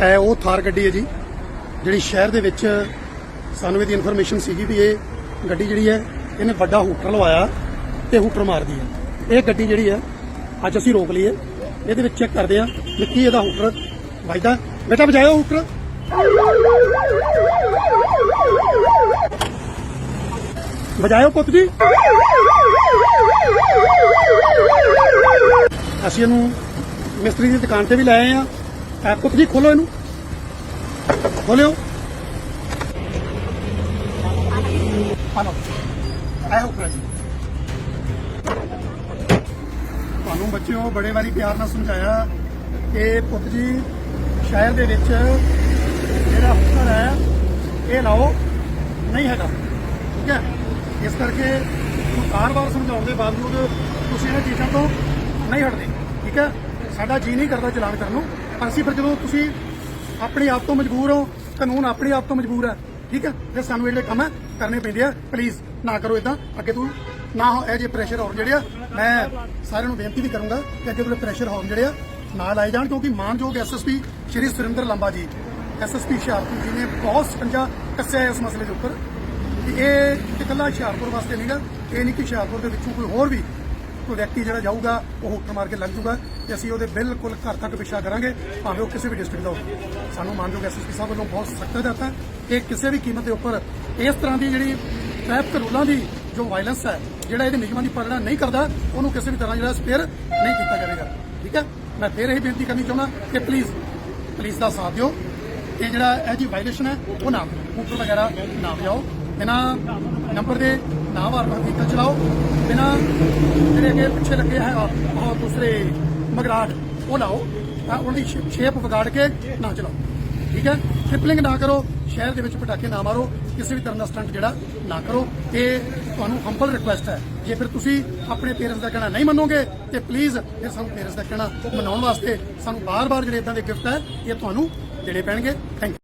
ਇਹ ਉਹ ਥਾਰ ਗੱਡੀ ਹੈ ਜੀ, ਜਿਹੜੀ ਸ਼ਹਿਰ ਦੇ ਵਿੱਚ ਸਾਨੂੰ ਇਹਦੀ ਇਨਫੋਰਮੇਸ਼ਨ ਸੀਗੀ ਵੀ ਇਹ ਗੱਡੀ ਜਿਹੜੀ ਹੈ, ਇਹਨੇ ਵੱਡਾ ਹੂਟਰ ਲਵਾਇਆ ਤੇ ਹੂਟਰ ਮਾਰਦੀ ਹੈ। ਇਹ ਗੱਡੀ ਜਿਹੜੀ ਹੈ, ਅੱਜ ਅਸੀਂ ਰੋਕ ਲਈ ਹੈ। ਇਹਦੇ ਵਿੱਚ ਚੈੱਕ ਕਰਦੇ ਆ ਵੀ ਕੀ ਇਹਦਾ ਹੂਟਰ ਵੱਜਦਾ। ਬੇਟਾ, ਵਜਾਇਓ ਹੂਟਰ। ਵਜਾਇਓ ਪੁੱਤ ਜੀ। ਅਸੀਂ ਇਹਨੂੰ ਮਿਸਤਰੀ ਦੀ ਦੁਕਾਨ ਤੇ ਵੀ ਲੈ ਆਏ ਆ ਪੁੱਤ ਜੀ ਖੋਲੋ ਇਹਨੂੰ। ਖੋਲਿਓ। ਹਲੋ ਆਇਆ ਹੋ ਜੀ। ਤੁਹਾਨੂੰ ਬੱਚਿਓ ਬੜੇ ਵਾਰੀ ਪਿਆਰ ਨਾਲ ਸਮਝਾਇਆ ਕਿ ਪੁੱਤ ਜੀ, ਸ਼ਹਿਰ ਦੇ ਵਿੱਚ ਜਿਹੜਾ ਹੁਕਰ ਹੈ, ਇਹ ਲਾਓ, ਨਹੀਂ ਹੈਗਾ। ਠੀਕ ਹੈ? ਇਸ ਕਰਕੇ ਬਾਰ-ਬਾਰ ਸਮਝਾਉਣ ਦੇ ਬਾਵਜੂਦ ਤੁਸੀਂ ਇਹਨਾਂ ਚੀਜ਼ਾਂ ਤੋਂ ਨਹੀਂ ਹਟਦੇ। ਠੀਕ ਹੈ? ਸਾਡਾ ਜੀ ਨਹੀਂ ਕਰਦਾ ਚਲਾਨ ਕਰਨ ਨੂੰ। ਅਸੀਂ ਫਿਰ ਜਦੋਂ ਤੁਸੀਂ ਆਪਣੇ ਆਪ ਤੋਂ ਮਜਬੂਰ ਹੋ, ਕਾਨੂੰਨ ਆਪਣੇ ਆਪ ਤੋਂ ਮਜਬੂਰ ਹੈ, ਠੀਕ ਹੈ? ਫਿਰ ਸਾਨੂੰ ਇਹ ਜਿਹੜੇ ਕੰਮ ਹੈ, ਕਰਨੇ ਪੈਂਦੇ ਆ। ਪਲੀਜ਼ ਨਾ ਕਰੋ ਇਦਾਂ ਅੱਗੇ ਤੋਂ ਨਾ ਹੋ, ਇਹ ਜੇ ਪ੍ਰੈਸ਼ਰ ਹੋਰ ਜਿਹੜੇ ਆ, ਮੈਂ ਸਾਰਿਆਂ ਨੂੰ ਬੇਨਤੀ ਵੀ ਕਰੂੰਗਾ ਕਿ ਅੱਗੇ ਤੋਂ ਪ੍ਰੈਸ਼ਰ ਹੋਰ ਜਿਹੜੇ ਆ ਨਾ ਲਾਏ ਜਾਣ, ਕਿਉਂਕਿ ਮਾਨਯੋਗ ਐਸਐਸਪੀ ਸ਼੍ਰੀ ਸੁਰਿੰਦਰ ਲੰਬਾ ਜੀ ਐਸਐਸਪੀ ਹੁਸ਼ਿਆਰਪੁਰ ਜੀ ਨੇ ਬਹੁਤ ਸਕੰਜਾ ਕੱਸਿਆ ਇਸ ਮਸਲੇ ਦੇ ਉੱਪਰ। ਕਿ ਇਹ ਇਕੱਲਾ ਹੁਸ਼ਿਆਰਪੁਰ ਵਾਸਤੇ ਨਹੀਂਗਾ ਇਹ ਨਹੀਂ ਕਿ ਹੁਸ਼ਿਆਰਪੁਰ ਦੇ ਵਿੱਚੋਂ ਕੋਈ ਹੋਰ ਵੀ ਕੋਈ ਵਿਅਕਤੀ ਜਿਹੜਾ ਜਾਊਗਾ, ਉਹ ਹੁੱਕ ਮਾਰ ਕੇ ਲੱਗ ਜਾਊਗਾ ਤੇ ਅਸੀਂ ਉਹਦੇ ਬਿਲਕੁਲ ਘਰ ਤੱਕ ਪਿੱਛਾ ਕਰਾਂਗੇ, ਭਾਵੇਂ ਉਹ ਕਿਸੇ ਵੀ ਡਿਸਟ੍ਰਿਕਟ ਦਾ ਹੋਵੇ। ਸਾਨੂੰ ਮਾਨਯੋਗ ਐਸਐਸਪੀ ਸਾਹਿਬ ਵੱਲੋਂ ਬਹੁਤ ਸਖਤ ਹਦਾਇਤਾਂ ਹੈ ਕਿ ਕਿਸੇ ਵੀ ਕੀਮਤ ਦੇ ਉੱਪਰ ਇਸ ਤਰ੍ਹਾਂ ਦੀ ਜਿਹੜੀ ਟ੍ਰੈਫਿਕ ਰੂਲਾਂ ਦੀ ਜੋ ਵਾਇਲੈਂਸ ਹੈ, ਜਿਹੜਾ ਇਹਦੇ ਨਿਯਮਾਂ ਦੀ ਪਾਲਣਾ ਨਹੀਂ ਕਰਦਾ, ਉਹਨੂੰ ਕਿਸੇ ਵੀ ਤਰ੍ਹਾਂ ਜਿਹੜਾ ਸਪੇਅਰ ਨਹੀਂ ਕੀਤਾ ਜਾਵੇਗਾ। ਠੀਕ ਹੈ? ਮੈਂ ਫੇਰ ਇਹ ਬੇਨਤੀ ਕਰਨੀ ਚਾਹੁੰਦਾ ਕਿ ਪਲੀਜ਼ ਪੁਲਿਸ ਦਾ ਸਾਥ ਦਿਓ। ਇਹ ਜਿਹੜਾ ਇਹ ਜੀ ਵਾਇਲੇਸ਼ਨ ਹੈ, ਉਹ ਨਾ ਉੱਪਰ ਵਗੈਰਾ ਨਾ ਵਜਾਓ। ਬਿਨਾਂ ਨੰਬਰ ਦੇ ਨਾ ਵਾਰ ਵਹੀਕਲ ਚਲਾਓ, ਬਿਨਾਂ ਜਿਹੜੇ ਅੱਗੇ ਪਿੱਛੇ ਲੱਗੇ ਹੈ ਉਹ ਦੂਸਰੇ ਮਗਰਾਟ ਉਹ ਲਾਓ, ਤਾਂ ਉਹਦੀ ਸ਼ੇਪ ਵਿਗਾੜ ਕੇ ਨਾ ਚਲਾਓ। ਠੀਕ ਹੈ? ਟ੍ਰਿਪਲਿੰਗ ਨਾ ਕਰੋ, ਸ਼ਹਿਰ ਦੇ ਵਿੱਚ ਪਟਾਕੇ ਨਾ ਮਾਰੋ, ਕਿਸੇ ਵੀ ਤਰ੍ਹਾਂ ਦਾ ਸਟੰਟ ਜਿਹੜਾ, ਨਾ ਕਰੋ। ਇਹ ਤੁਹਾਨੂੰ ਹੰਬਲ ਰਿਕੁਐਸਟ ਹੈ। ਜੇ ਫਿਰ ਤੁਸੀਂ ਆਪਣੇ ਪੇਰੈਂਟਸ ਦਾ ਕਹਿਣਾ ਨਹੀਂ ਮੰਨੋਗੇ, ਤੇ ਪਲੀਜ਼ ਫਿਰ ਸਾਨੂੰ ਪੇਰੈਂਟਸ ਦਾ ਕਹਿਣਾ ਮਨਾਉਣ ਵਾਸਤੇ ਸਾਨੂੰ ਬਾਰ-ਬਾਰ ਜਿਹੜੇ ਇਦਾਂ ਦੇ ਗਿਫਟ ਹੈ, ਇਹ ਤੁਹਾਨੂੰ ਦੇਣੇ ਪੈਣਗੇ। ਥੈਂਕ